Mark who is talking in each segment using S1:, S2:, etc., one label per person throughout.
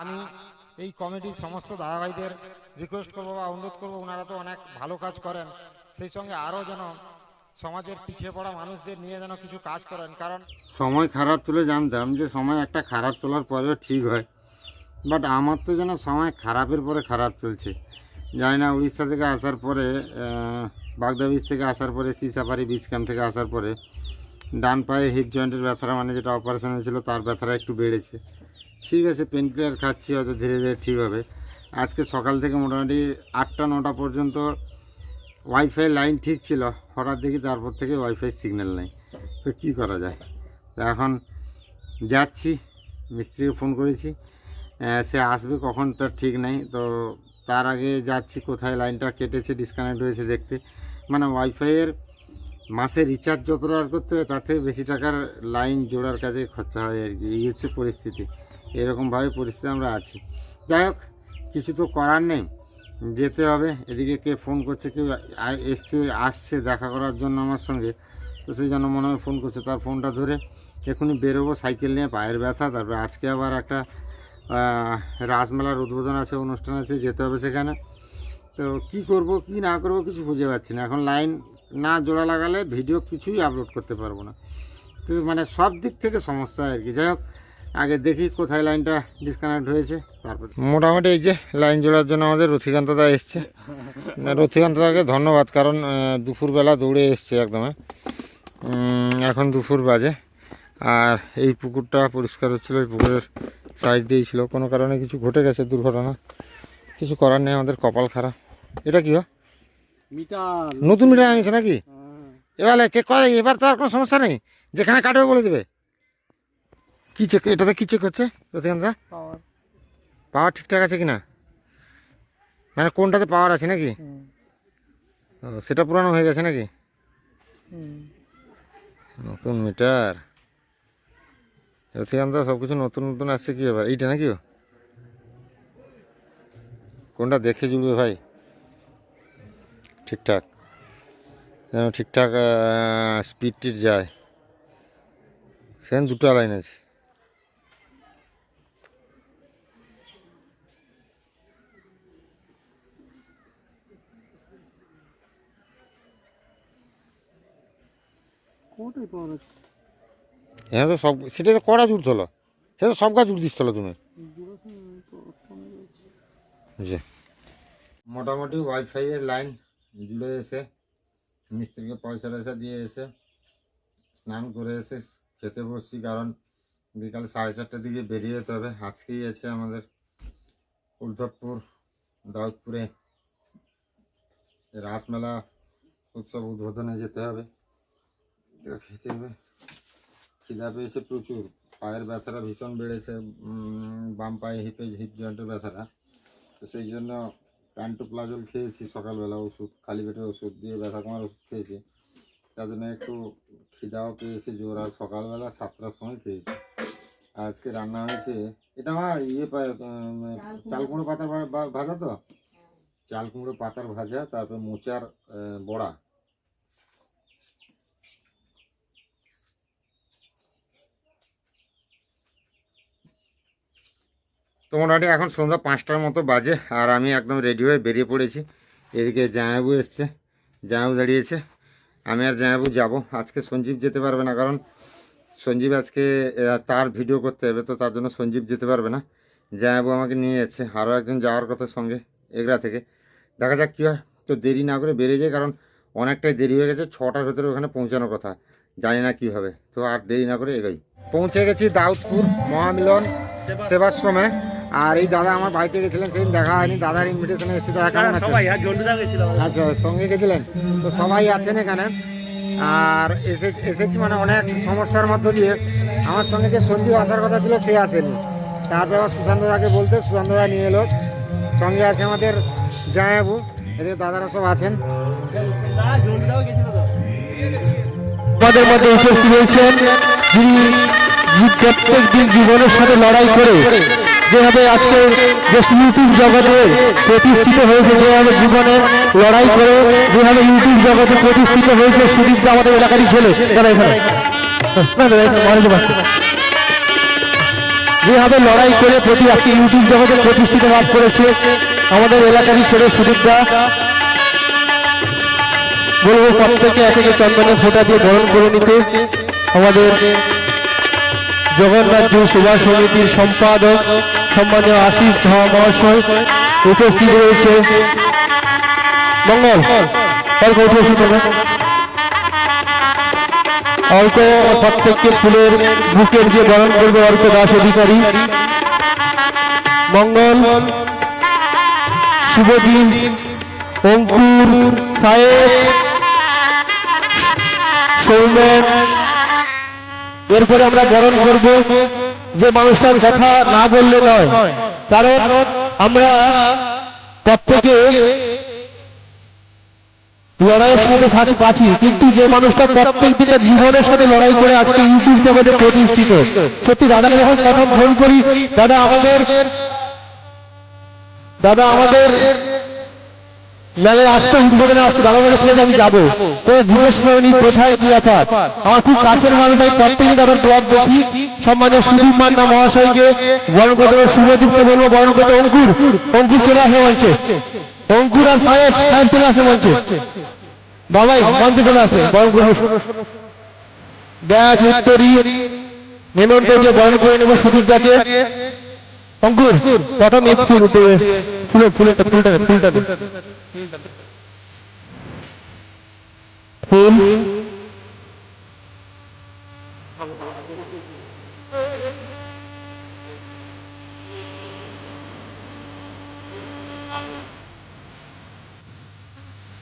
S1: আমি এই কমিটির সমস্ত দাদাভাইদের রিকোয়েস্ট করব বা অনুরোধ করব ওনারা তো অনেক ভালো কাজ করেন। সেই সঙ্গে আরও যেন সমাজের পিছিয়ে পড়া মানুষদের নিয়ে যেন কিছু কাজ করেন, কারণ
S2: সময় খারাপ তুলে জানতাম যে সময় একটা খারাপ তোলার পরেও ঠিক হয়। বাট আমার তো যেন সময় খারাপের পরে খারাপ চলছে। জানি না, উড়িষ্যা থেকে আসার পরে বাগদা থেকে আসার পরে সি সাফারি বীজ ক্যাম্প থেকে আসার পরে ডান পায়ে হিপ জয়েন্টের ব্যথাটা মানে যেটা অপারেশন হয়েছিল, তার ব্যথাটা একটু বেড়েছে। ঠিক আছে পেন কিলার খাচ্ছি, হয়তো ধীরে ধীরে ঠিক হবে। আজকে সকাল থেকে মোটামুটি আটটা, নটা পর্যন্ত ওয়াইফাই লাইন ঠিক ছিল। হঠাৎ দেখি তারপর থেকে ওয়াইফাই সিগন্যাল নেই। তো কী করা যায়? তো এখন যাচ্ছি, মিস্ত্রিকে ফোন করেছি। সে আসবে কখন তার ঠিক নেই। তো তার আগে যাচ্ছি, কোথায় লাইনটা কেটেছে ডিসকানেক্ট হয়েছে দেখতে। মানে ওয়াইফাইয়ের মাসে রিচার্জ যতটা আর করতে হয়, তার থেকে বেশি টাকার লাইন জোড়ার কাজে খরচা হয় আর কি। এই হচ্ছে পরিস্থিতি। এরকমভাবে পরিস্থিতি আমরা আছি। যাই হোক, কিছু তো করার নেই। যেতে হবে। এদিকে কে ফোন করছে, কেউ এসছে, আসছে দেখা করার জন্য আমার সঙ্গে। তো সেই জন্য মনে হয় ফোন করছে। তার ফোনটা ধরে এখনই বেরোবো সাইকেল নিয়ে পায়ের ব্যথা। তারপরে আজকে আবার একটা রাসমেলার উদ্বোধন আছে, অনুষ্ঠান আছে, যেতে হবে সেখানে। তো কি করব, কি না করব কিছু খুঁজে পাচ্ছি না। এখন লাইন না জোড়া লাগালে ভিডিও কিছুই আপলোড করতে পারব না। তো মানে সব দিক থেকে সমস্যা আর কি। যাই হোক আগে দেখি কোথায় লাইনটা ডিসকানেক্ট হয়েছে তারপর মোটামুটি এই যে লাইন জোড়ার জন্য আমাদের রথিকান্তদা এসছে। না, রথিকান্তদাকে ধন্যবাদ কারণ দুপুরবেলা দৌড়ে এসছে একদম হ্যাঁ। এখন দুপুর বাজে আর এই পুকুরটা পরিষ্কার হচ্ছিল এই পুকুরের সাইড দিয়েই ছিল। কোনো কারণে কিছু ঘটে গেছে দুর্ঘটনা কিছু করার নেই আমাদের কপাল খারাপ। এটা কী হয়
S3: মিটার।
S2: নতুন মিটার আনিছে নাকি? এবার চেক করা যায়, এবার তো আর কোনো সমস্যা নেই। যেখানে কাটবে বলে দেবে। কি চেক এটাতে কি চেক হচ্ছে? রথিকান্তদা
S3: পাওয়ার
S2: পাওয়ার ঠিকঠাক আছে কি না মানে কোনটাতে পাওয়ার আছে নাকি? সেটা পুরানো হয়ে গেছে নাকি? নতুন মিটার। রথিকান্ত সব কিছু নতুন নতুন আসছে কি এবার? এইটা নাকি? কোনটা দেখে জুড়বে ভাই? ঠিকঠাক যেন ঠিকঠাক স্পিড টিড যায়। সেখানে দুটো লাইন আছে। হ্যাঁ তো সব সেটা তো কড়া জুড় তোলো? সে তো সব গাছ জুড় দিস তোলো তুমি। মোটামুটি ওয়াইফাইয়ের লাইন জুড়ে এসে মিস্ত্রিকে পয়সা টয়সা দিয়ে এসে স্নান করে এসে খেতে বসছি, কারণ বিকাল সাড়ে চারটার দিকে বেরিয়ে যেতে হবে। আজকেই আছে আমাদের উদ্ধবপুর, দাউদপুরে রাসমেলা উৎসব উদ্বোধনে যেতে হবে। খেতে হবে। খিদা পেয়েছে প্রচুর। পায়ের ব্যথাটা ভীষণ বেড়েছে বাম পায়ে হিপে, হিপ জয়েন্টের ব্যথাটা। তো সেই জন্য প্যান্টোপ্লাজল খেয়েছি সকালবেলা ওষুধ খালি পেটে ওষুধ দিয়ে ব্যথা কমার ওষুধ খেয়েছি। তার জন্য একটু খিদাও পেয়েছে জোর আর সকালবেলা সাতটার সময় খেয়েছি। আজকে রান্না হয়েছে এটা আমার ইয়ে চাল কুমড়ো পাতার ভাজা তো? চাল কুমড়ো পাতার ভাজা তারপরে মোচার বড়া। তো মোটামুটি এখন সন্ধ্যা পাঁচটার মতো বাজে, আর আমি একদম রেডি হয়ে বেরিয়ে পড়েছি। এদিকে জামাইবাবু এসছে, জামাইবাবু দাঁড়িয়েছে। আমি আর জামাইবাবু যাব। আজকে সঞ্জীব যেতে পারবে না, কারণ সঞ্জীব আজকে তার ভিডিও করতে হবে, তো তার জন্য সঞ্জীব যেতে পারবে না। জামাইবাবু আমাকে নিয়ে যাচ্ছে, আরও একজন যাওয়ার কথা সঙ্গে, এগরা থেকে। দেখা যাক কী হয়। তো দেরি না করে বেরিয়ে যায় কারণ অনেকটাই দেরি হয়ে গেছে, ছটার ভেতরে ওখানে পৌঁছানোর কথা। জানি না কি হবে, তো আর দেরি না করে এগোই। পৌঁছে গেছি দাউদপুর মহামিলন সেবাশ্রমে। আর এই দাদা আমার বাড়িতে গেছিলেন সেদিন দেখা হয়নি দাদার ইনভিটেশনে এসে দেখা
S3: গেছিল।
S2: আচ্ছা সঙ্গে গেছিলেন? তো সবাই আছেন এখানে। আর এসে এসেছি মানে অনেক সমস্যার মধ্য দিয়ে। আমার সঙ্গে যে সঞ্জীব আসার কথা ছিল সে আসেনি। তারপরে আবার সুশান্ত দাকে বলতে সুশান্ত দা নিয়ে এলো। সঙ্গে আছে আমাদের জামাইবাবু এদের দাদারা সব আছেন।
S4: আমাদের মধ্যে উপস্থিত হয়েছেন যিনি প্রত্যেক দিন জীবনের সাথে লড়াই করে। যেভাবে আজকে যে ইউটিউব জগতে প্রতিষ্ঠিত হয়েছে, যেভাবে জীবনে লড়াই করে, যেভাবে ইউটিউব জগতে প্রতিষ্ঠিত হয়েছে সুদীপ আমাদের এলাকারই ছেলে। তারা এখানে। পাশে। যেভাবে লড়াই করে প্রতি আজকে ইউটিউব জগতে প্রতিষ্ঠিত লাভ করেছে আমাদের এলাকারই ছেলে সুদীপদা বলব এক একে চন্দনের ফোঁটা দিয়ে বরণ করে নিতে। আমাদের জগন্নাথ সেবা সমিতির সম্পাদক সম্মানীয় আশিস ধা মহাশয় উপস্থিত রয়েছে। মঙ্গল উপস্থিত হবে অল্প প্রত্যেককে ফুলের বুকের দিয়ে বরণ করবে অল্প দাস অধিকারী। মঙ্গল, শুভদিন, অঙ্কুর সাহেব, সৌমেন। এরপরে আমরা বরণ করব যে মানুষটার কথা না বললে নয়। কারণ আমরা প্রত্যেকে লড়াইয়ের সাথে থাকি পাচ্ছি কিন্তু যে মানুষটা প্রত্যেক জীবনের সাথে লড়াই করে আজকে ইউটিউব প্রতিষ্ঠিত। সত্যি যখন প্রথম ফোন করি। দাদা, আমাদের দাদা, আমাদের উদ্বোধনে দাদা আমি যাব। তো কোথায় কি আমার খুব কাছের মানুষ, আমি প্রত্যেকদিন দাদার ব্লগ দেখি। সম্মানীয় সুদীপ মান্না মহাশয়কে বরণ করতে হবে, শুভদীপকে বলব বরণ করতে অঙ্কুর অঙ্কুর চলে আসে মঞ্চে অঙ্কুর আর সাহেব সাহেব চলে আসে মঞ্চে বাবাই মঞ্চে চলে আসে বরণ করে ব্যাগ উত্তরি হেমন্তকে বরণ করে নেব সুদীপদাকে অঙ্কুর প্রথম ফুল উঠে ফুলে ফুলেটা ফুলটা ফুলটা। ফুল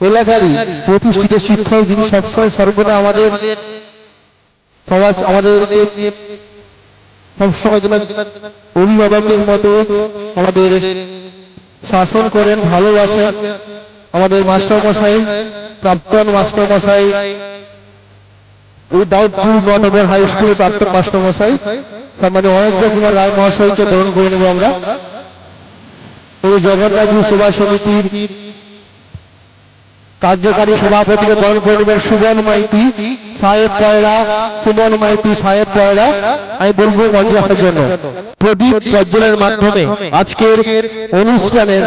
S4: এলাকারই প্রতিষ্ঠিত শিক্ষক যিনি সবসময় সর্বদা আমাদের সমাজ আমাদের সবসময় যেন অভিভাবকের মতো আমাদের শাসন করেন ভালোবাসেন। আমাদের মাস্টার মশাই প্রাক্তন মাস্টার মশাই ওই দাউদপুর নটবের হাই স্কুলের প্রাক্তন মাস্টার মশাই তার মানে অনেক কুমার রায় মহাশয়কে গ্রহণ করে নেব আমরা। জগন্নাথ সেবা সমিতির কার্যকারী সভাপতিকে বরণ করে নেবেন সুমন মাইতি সাহেব পয়রা সুমন মাইতি সাহেব পয়রা আমি বলব মঞ্চে আসার জন্য। প্রদীপ প্রজ্বলের মাধ্যমে আজকের অনুষ্ঠানের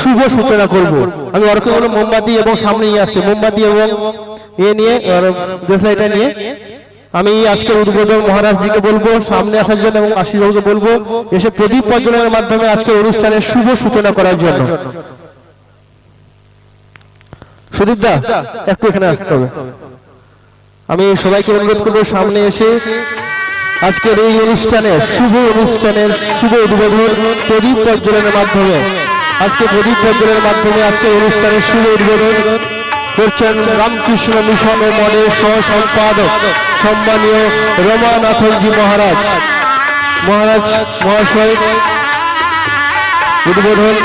S4: শুভ সূচনা করব। আমি অর্ক হলো মোমবাতি এবং সামনে নিয়ে আসতে মোমবাতি এবং এ নিয়ে দেশলাইটা নিয়ে আমি আজকে উদ্বোধক মহারাজজিকে বলব সামনে আসার জন্য এবং আশীর্বাদকে বলব এসে প্রদীপ প্রজ্বলনের মাধ্যমে আজকে অনুষ্ঠানের শুভ সূচনা করার জন্য। সুদীপ দা একটু এখানে আসতে হবে। আমি সবাইকে অনুরোধ করব সামনে এসে আজকের এই অনুষ্ঠানের, শুভ অনুষ্ঠানের শুভ উদ্বোধন প্রদীপ প্রজ্বলনের মাধ্যমে। আজকে প্রদীপ প্রজ্বলনের মাধ্যমে আজকের অনুষ্ঠানের শুভ উদ্বোধন করছেন রামকৃষ্ণ মিশন ও মনের সহ সম্পাদক সম্মানীয় রমানাথনজি মহারাজ। মহারাজ, মহাশয়, উদ্বোধন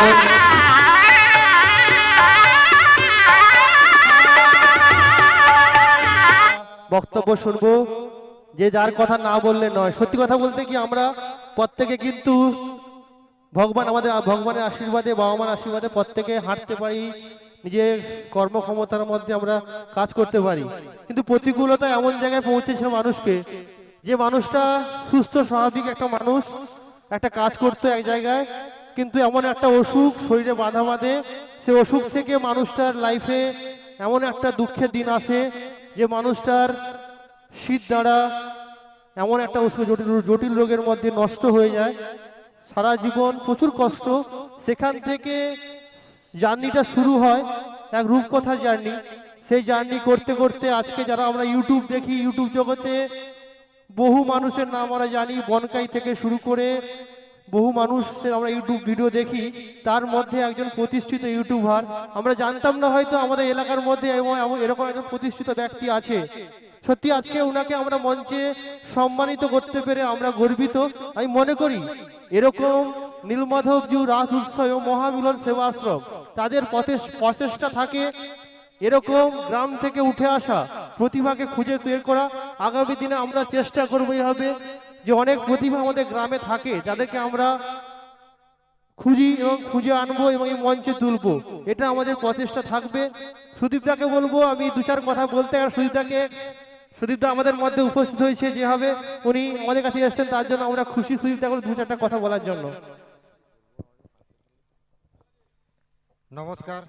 S4: বক্তব্য শুনব, যে যার কথা না বললে নয়। সত্যি কথা বলতে কি আমরা প্রত্যেকে কিন্তু ভগবান আমাদের, ভগবানের আশীর্বাদে বাবা মার আশীর্বাদে প্রত্যেকে হাঁটতে পারি, নিজের কর্মক্ষমতার মধ্যে আমরা কাজ করতে পারি। কিন্তু প্রতিকূলতা এমন জায়গায় পৌঁছেছে মানুষকে, যে মানুষটা সুস্থ, স্বাভাবিক একটা মানুষ, একটা কাজ করতো এক জায়গায়, কিন্তু এমন একটা অসুখ শরীরে বাধা বাঁধে, সে অসুখ থেকে মানুষটার লাইফে এমন একটা দুঃখের দিন আসে যে মানুষটার শীত দাঁড়া এমন একটা অসুখ জটিল জটিল রোগের মধ্যে নষ্ট হয়ে যায়, সারা জীবন প্রচুর কষ্ট, সেখান থেকে জার্নিটা শুরু হয় এক রূপকথার জার্নি। সেই জার্নি করতে করতে আজকে যারা আমরা ইউটিউব দেখি, ইউটিউব জগতে বহু মানুষের নাম আমরা জানি, বনকাই থেকে শুরু করে বহু মানুষের আমরা ইউটিউব ভিডিও দেখি, তার মধ্যে একজন প্রতিষ্ঠিত ইউটিউবার আমরা জানতাম না হয়তো আমাদের এলাকার মধ্যে এরকম একজন প্রতিষ্ঠিত ব্যক্তি আছে।
S5: সত্যি আজকে ওনাকে আমরা মঞ্চে সম্মানিত করতে পেরে আমরা গর্বিত। আমি মনে করি, এরকম নীলমাধবজু রাজ উৎসব ও মহামিলন সেবা আশ্রম তাদের পথে প্রচেষ্টা থাকে এরকম গ্রাম থেকে উঠে আসা, প্রতিভাকে খুঁজে বের করা। আগামী দিনে আমরা চেষ্টা করব এইভাবে যে অনেক প্রতিভা আমাদের গ্রামে থাকে, যাদেরকে আমরা খুঁজি এবং খুঁজে আনব এবং এই মঞ্চে তুলবো। এটা আমাদের প্রচেষ্টা থাকবে। সুদীপদাকে বলব, আমি দু চার কথা বলতে আর সুদীপদাকে, সুদীপদা আমাদের মধ্যে উপস্থিত হয়েছে যেভাবে উনি আমাদের কাছে এসেছেন, তার জন্য আমরা খুশি সুদীপদা করে দু চারটা কথা বলার জন্য।
S2: নমস্কার।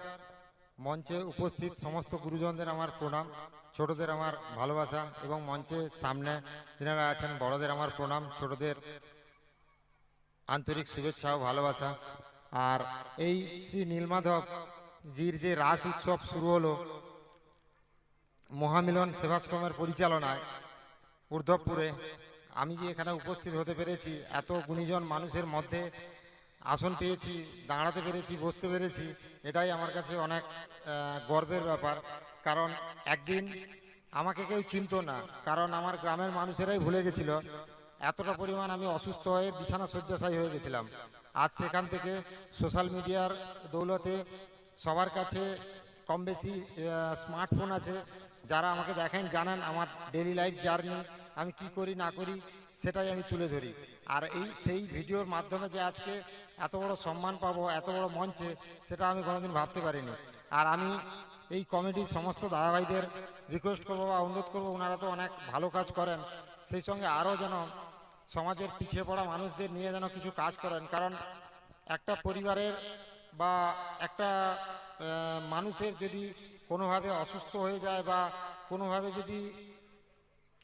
S2: মঞ্চে উপস্থিত সমস্ত গুরুজনদের আমার প্রণাম। ছোটদের আমার ভালোবাসা এবং মঞ্চের সামনে যারা আছেন, বড়দের আমার প্রণাম, ছোটদের আন্তরিক শুভেচ্ছা ও ভালোবাসা। আর এই শ্রী নীলমাধব জির যে রাস উৎসব শুরু হলো, মহামিলন সেবাশ্রমের পরিচালনায় ঊর্ধ্বপুরে আমি যে এখানে উপস্থিত হতে পেরেছি, এত গুণীজন মানুষের মধ্যে আসন পেয়েছি, দাঁড়াতে পেরেছি, বসতে পেরেছি, এটাই আমার কাছে অনেক গর্বের ব্যাপার। কারণ একদিন আমাকে কেউ চিনত না, কারণ আমার গ্রামের মানুষেরাই ভুলে গেছিল, এতটা পরিমাণ আমি অসুস্থ হয়ে বিছানা শয্যাশায়ী হয়ে গেছিলাম। আজ সেখান থেকে সোশ্যাল মিডিয়ার দৌলতে সবার কাছে কম বেশি স্মার্টফোন আছে, যারা আমাকে দেখেন, জানেন আমার ডেলি লাইফ জার্নি আমি কি করি, না করি, সেটাই আমি তুলে ধরি। আর এই সেই ভিডিওর মাধ্যমে যে আজকে এত বড় সম্মান পাবো, এত বড় মঞ্চে, সেটা আমি কোনোদিন ভাবতে পারিনি। আর আমি এই কমিটির সমস্ত দাদাভাইদের রিকোয়েস্ট করব বা অনুরোধ করব, ওনারা তো অনেক ভালো কাজ করেন। সেই সঙ্গে আরও যেন সমাজের পিছিয়ে পড়া মানুষদের নিয়ে যেন কিছু কাজ করেন, কারণ একটা পরিবারের বা একটা মানুষের যদি কোনোভাবে অসুস্থ হয়ে যায় বা কোনোভাবে যদি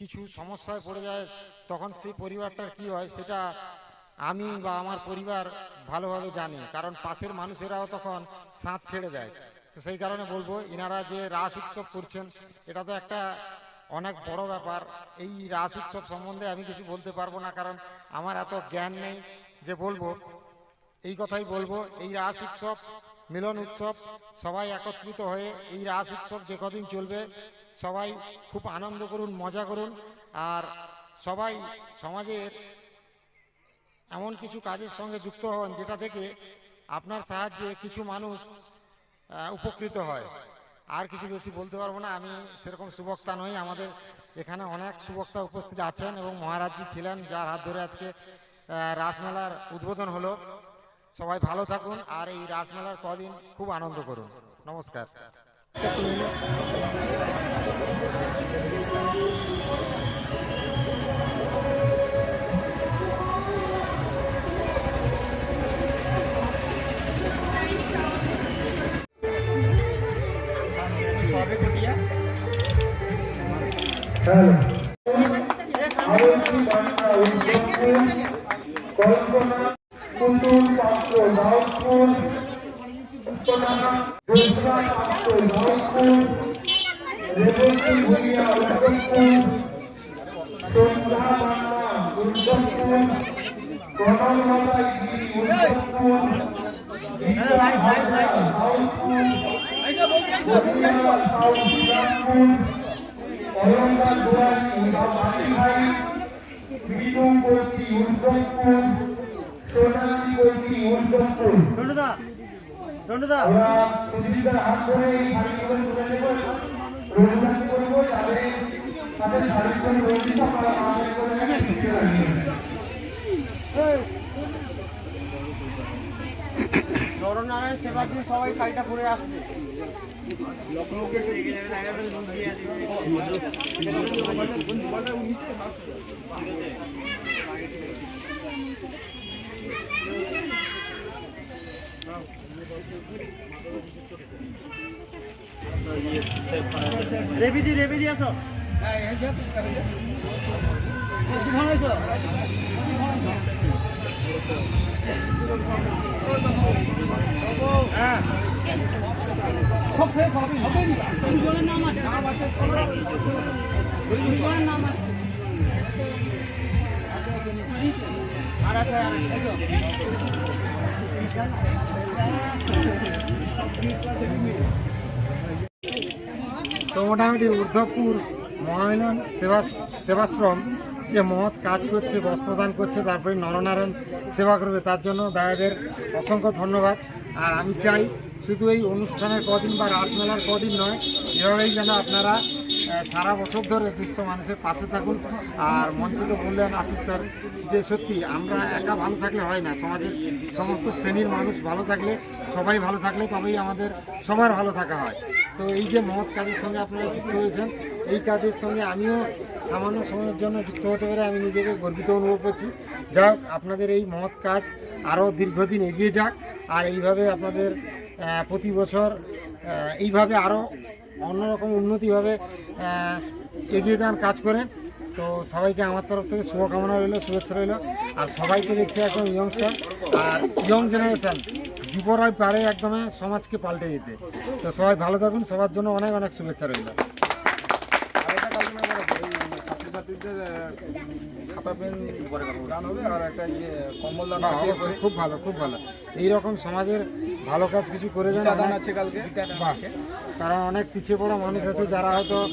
S2: কিছু সমস্যায় পড়ে যায়, তখন সেই পরিবারটার কি হয় সেটা আমি বা আমার পরিবার ভালোভাবে জানি। কারণ পাশের মানুষেরাও তখন সাঁত ছেড়ে দেয়। তো সেই কারণে বলব, ইনারা যে রাস উৎসব করছেন, এটা তো একটা অনেক বড় ব্যাপার। এই রাস উৎসব সম্বন্ধে আমি কিছু বলতে পারব না, কারণ আমার এত জ্ঞান নেই যে বলব। এই কথাই বলব, এই রাস উৎসব, মিলন উৎসব, সবাই একত্রিত হয়ে এই রাস উৎসব যে কদিন চলবে সবাই খুব আনন্দ করুন, মজা করুন। আর সবাই সমাজের এমন কিছু কাজের সঙ্গে যুক্ত হন যেটা থেকে আপনার সাহায্যে কিছু মানুষ উপকৃত হয়। আর কিছু বেশি বলতে পারব না, আমি সেরকম সুবক্তা নই। আমাদের এখানে অনেক সুবক্তা উপস্থিত আছেন এবং মহারাজজি ছিলেন, যার হাত ধরে আজকে রাসমেলার উদ্বোধন হলো। সবাই ভালো থাকুন, আর এই রাসমেলার কদিন খুব আনন্দ করুন। নমস্কার।
S4: কল্পনা হরিয়ালা সাউ শ্রীরামপুর অলঙ্কার গোয়ালি বাড়ি বিদুম্বতী উত্তমপুর সোনালী বতী উত্তমপুর
S6: রন্টুদা রন্টুদা।
S4: আমরা প্রতিযোগিতার হাত ধরে এই শাড়িগুলো তুলে নেব রোজগার করব তাদের তাদের শাড়িগুলো রঞ্জিত আমরা আমাদের করে নেবে
S6: নরনারায়ণ সেবা দিয়ে সবাই শাড়িটা পরে আসবে। রেবিদি রেবিদি আসো ভালো হয়েছো
S2: তো মোটামুটি ঊর্ধ্বপুর মহায়নন সেবা সেবাশ্রম যে মহৎ কাজ করছে, বস্ত্রদান করছে, তারপরে নরনারায়ণ সেবা করবে, তার জন্য দাদাদের অসংখ্য ধন্যবাদ। আর আমি চাই শুধু এই অনুষ্ঠানের কদিন বা রাসমেলার কদিন নয়, এভাবেই যেন আপনারা সারা বছর ধরে দুস্থ মানুষের পাশে থাকুন। আর মঞ্চে তো বললেন আশিস স্যার যে সত্যি আমরা একা ভালো থাকলে হয় না, সমাজের সমস্ত শ্রেণির মানুষ ভালো থাকলে, সবাই ভালো থাকলে তবেই আমাদের সবার ভালো থাকা হয়। তো এই যে মহৎ কাজের সঙ্গে আপনারা যুক্ত হয়েছেন, এই কাজের সঙ্গে আমিও সামান্য সময়ের জন্য যুক্ত হতে পেরে আমি নিজেকে গর্বিত অনুভব করছি। যাই আপনাদের এই মহৎ কাজ আরও দীর্ঘদিন এগিয়ে যাক। আর এইভাবে আপনাদের প্রতি বছর এইভাবে আরও অন্যরকম উন্নতিভাবে এগিয়ে যান কাজ করে। তো সবাইকে আমার তরফ থেকে শুভকামনা রইল, শুভেচ্ছা রইল। আর সবাইকে দেখছি এখন ইয়ংস্টার আর ইয়ং জেনারেশন যুবরাই পারে একদমে সমাজকে পাল্টে দিতে। তো সবাই ভালো থাকুন, সবার জন্য অনেক অনেক শুভেচ্ছা রইল।
S3: খাতা পেন দান হবে আর একটা ইয়ে কম্বল দান আছে
S2: খুব ভালো খুব ভালো। এইরকম সমাজের ভালো কাজ কিছু করে যান
S3: দান আছে কালকে
S2: কারণ অনেক পিছিয়ে পড়া মানুষ আছে যারা হয়তো আহ,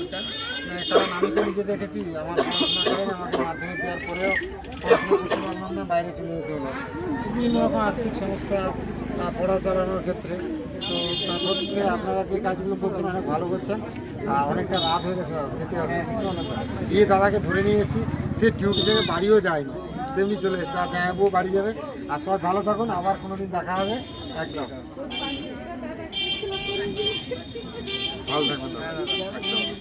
S2: কারণ আমি তো নিজে দেখেছি আমার পড়াশোনা করে আমাকে মাধ্যমিক দেওয়ার পরেও পড়াশোনা বাইরে চলে যেতে হলো। বিভিন্ন রকম আর্থিক সমস্যা পড়া চালানোর ক্ষেত্রে। তো তারপর আপনারা যে কাজগুলো করছেন অনেক ভালো করছেন। আর অনেকটা রাত হয়ে গেছে যেতে পারলেন তো? গিয়ে দাদাকে ধরে নিয়ে এসেছি। সে টিউটি থেকে বাড়িও যায়নি। তেমনি চলে এসেছে। আর জামাইবু বাড়ি যাবে। আর সবাই ভালো থাকুন। আবার কোনো দিন দেখা হবে। একদম। ভালো থাকবেন দাদা।